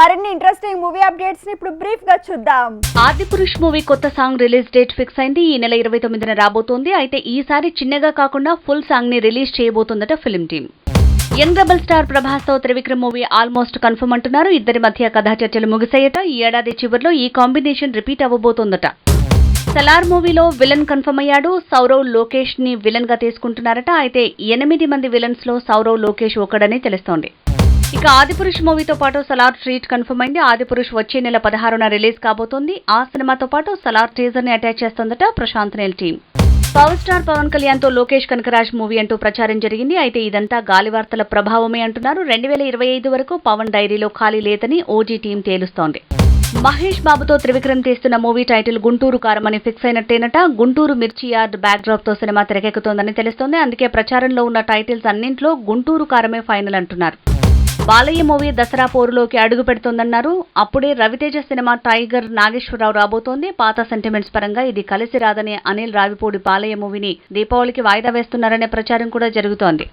మరిన్ని interesting movie అప్డేట్స్ని ఇప్పుడు బ్రీఫ్గా చూద్దాం. ఆది పురుష్ మూవీ కొత్త సాంగ్ రిలీజ్ డేట్ ఫిక్స్ అయింది. ఈ నెల ఇరవై తొమ్మిదిన రాబోతోంది. అయితే ఈసారి చిన్నగా కాకుండా ఫుల్ సాంగ్ని release చేయబోతుందట film team young double star ప్రభాస్తో Trivikram movie almost confirm అంటున్నారు. ఇద్దరి మధ్య కథా చర్చలు ముగిసాయట ఈ ఏడాది చివరిలో ఈ కాంబినేషన్ రిపీట్ అవ్వబోతోందట. సలార్ మూవీలో విలన్ కన్ఫర్మ్ అయ్యాడు. సౌరవ్ లోకేష్ని విలన్గా తీసుకుంటున్నారట. అయితే ఎనిమిది మంది విలన్స్లో సౌరవ్ లోకేష్ ఒకడని తెలుస్తోంది. ఇక ఆదిపురుష్ మూవీతో పాటు సలార్ ట్రీట్ కన్ఫర్మ్ అయింది. ఆదిపురుష్ వచ్చే నెల పదహారున రిలీజ్ కాబోతోంది. ఆ సినిమాతో పాటు సలార్ టీజర్ని అటాచ్ చేస్తుందట Prashanth Neel team power star Pawan కళ్యాణ్తో లోకేష్ కనకరాజ్ మూవీ అంటూ ప్రచారం జరిగింది. అయితే ఇదంతా గాలి వార్తల ప్రభావమే అంటున్నారు. రెండు వేల ఇరవై ఐదు వరకు పవన్ డైరీలో ఖాళీ లేదని ఓజీ టీం తేలుస్తోంది. మహేష్ బాబుతో త్రివిక్రమ్ తీస్తున్న మూవీ టైటిల్ గుంటూరు కారం అని ఫిక్స్ అయినట్టేనట. గుంటూరు మిర్చి యార్డ్ బ్యాక్ డ్రాప్తో సినిమా తెరకెక్కుతోందని తెలుస్తోంది. అందుకే ప్రచారంలో ఉన్న టైటిల్స్ అన్నింట్లో గుంటూరు కారమే ఫైనల్ అంటున్నారు. బాలయ్య మూవీ దసరా పోరులోకి అడుగు పెడుతోందన్నారు. అప్పుడే రవితేజ సినిమా టైగర్ నాగేశ్వరరావు రాబోతోంది. పాత సెంటిమెంట్స్ పరంగా ఇది కలిసి రాదనే అనిల్ రావిపూడి బాలయ్య మూవీని దీపావళికి వాయిదా వేస్తున్నారనే ప్రచారం కూడా జరుగుతోంది.